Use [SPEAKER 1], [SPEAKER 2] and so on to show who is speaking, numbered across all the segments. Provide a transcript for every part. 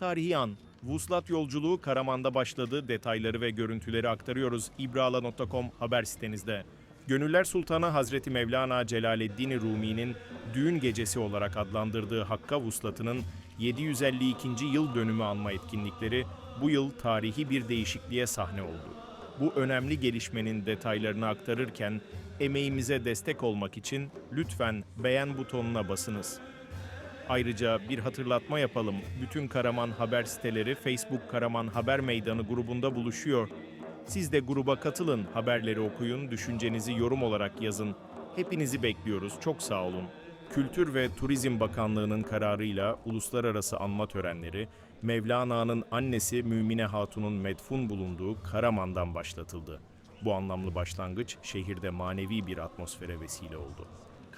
[SPEAKER 1] Tarihi an. Vuslat yolculuğu Karaman'da başladı. Detayları ve görüntüleri aktarıyoruz ibrala.com haber sitenizde. Gönüller Sultanı Hazreti Mevlana Celaleddin Rumi'nin düğün gecesi olarak adlandırdığı Hakka Vuslat'ının 752. yıl dönümü anma etkinlikleri bu yıl tarihi bir değişikliğe sahne oldu. Bu önemli gelişmenin detaylarını aktarırken emeğimize destek olmak için lütfen beğen butonuna basınız. Ayrıca bir hatırlatma yapalım. Bütün Karaman haber siteleri Facebook Karaman Haber Meydanı grubunda buluşuyor. Siz de gruba katılın, haberleri okuyun, düşüncenizi yorum olarak yazın. Hepinizi bekliyoruz. Çok sağ olun. Kültür ve Turizm Bakanlığı'nın kararıyla uluslararası anma törenleri Mevlana'nın annesi Mümine Hatun'un medfun bulunduğu Karaman'dan başlatıldı. Bu anlamlı başlangıç şehirde manevi bir atmosfere vesile oldu.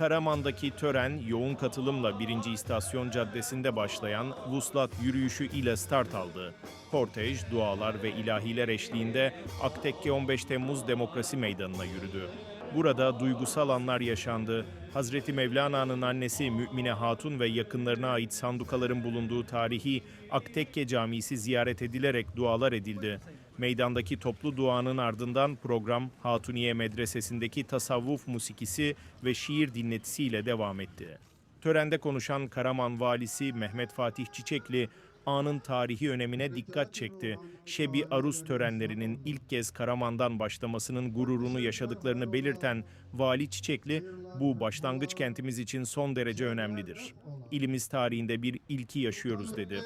[SPEAKER 1] Karaman'daki tören yoğun katılımla 1. İstasyon Caddesi'nde başlayan Vuslat yürüyüşü ile start aldı. Kortej, dualar ve ilahiler eşliğinde Aktekke 15 Temmuz Demokrasi Meydanı'na yürüdü. Burada duygusal anlar yaşandı. Hazreti Mevlana'nın annesi Mümine Hatun ve yakınlarına ait sandukaların bulunduğu tarihi Aktekke Camisi ziyaret edilerek dualar edildi. Meydandaki toplu duanın ardından program Hatuniye Medresesi'ndeki tasavvuf musikisi ve şiir dinletisiyle devam etti. Törende konuşan Karaman Valisi Mehmet Fatih Çiçekli, anın tarihi önemine dikkat çekti. Şebi Aruz törenlerinin ilk kez Karaman'dan başlamasının gururunu yaşadıklarını belirten Vali Çiçekli, bu başlangıç kentimiz için son derece önemlidir. İlimiz tarihinde bir ilki yaşıyoruz dedi.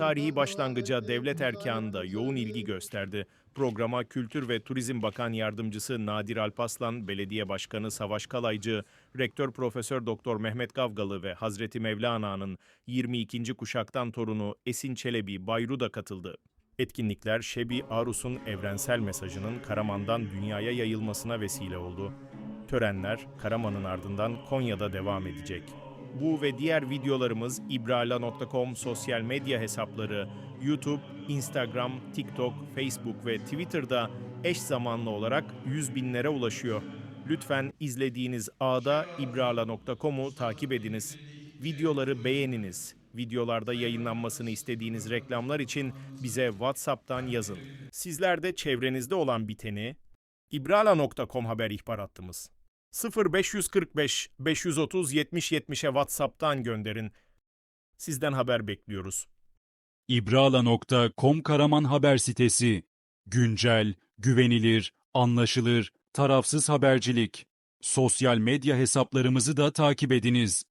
[SPEAKER 1] Tarihi başlangıca devlet erkanı da yoğun ilgi gösterdi. Programa Kültür ve Turizm Bakan Yardımcısı Nadir Alpaslan, Belediye Başkanı Savaş Kalaycı, Rektör Profesör Doktor Mehmet Gavgalı ve Hazreti Mevlana'nın 22. kuşaktan torunu Esin Çelebi Bayru da katıldı. Etkinlikler Şebi Arus'un evrensel mesajının Karaman'dan dünyaya yayılmasına vesile oldu. Törenler Karaman'ın ardından Konya'da devam edecek. Bu ve diğer videolarımız ibrala.com sosyal medya hesapları, YouTube, Instagram, TikTok, Facebook ve Twitter'da eş zamanlı olarak yüz binlere ulaşıyor. Lütfen izlediğiniz ağda ibrala.com'u takip ediniz. Videoları beğeniniz. Videolarda yayınlanmasını istediğiniz reklamlar için bize WhatsApp'tan yazın. Sizler de çevrenizde olan biteni ibrala.com haber ihbar hattımız 0545 530 70 70'e WhatsApp'tan gönderin. Sizden haber bekliyoruz.
[SPEAKER 2] İbrala.com Karaman haber sitesi. Güncel, güvenilir, anlaşılır, tarafsız habercilik. Sosyal medya hesaplarımızı da takip ediniz.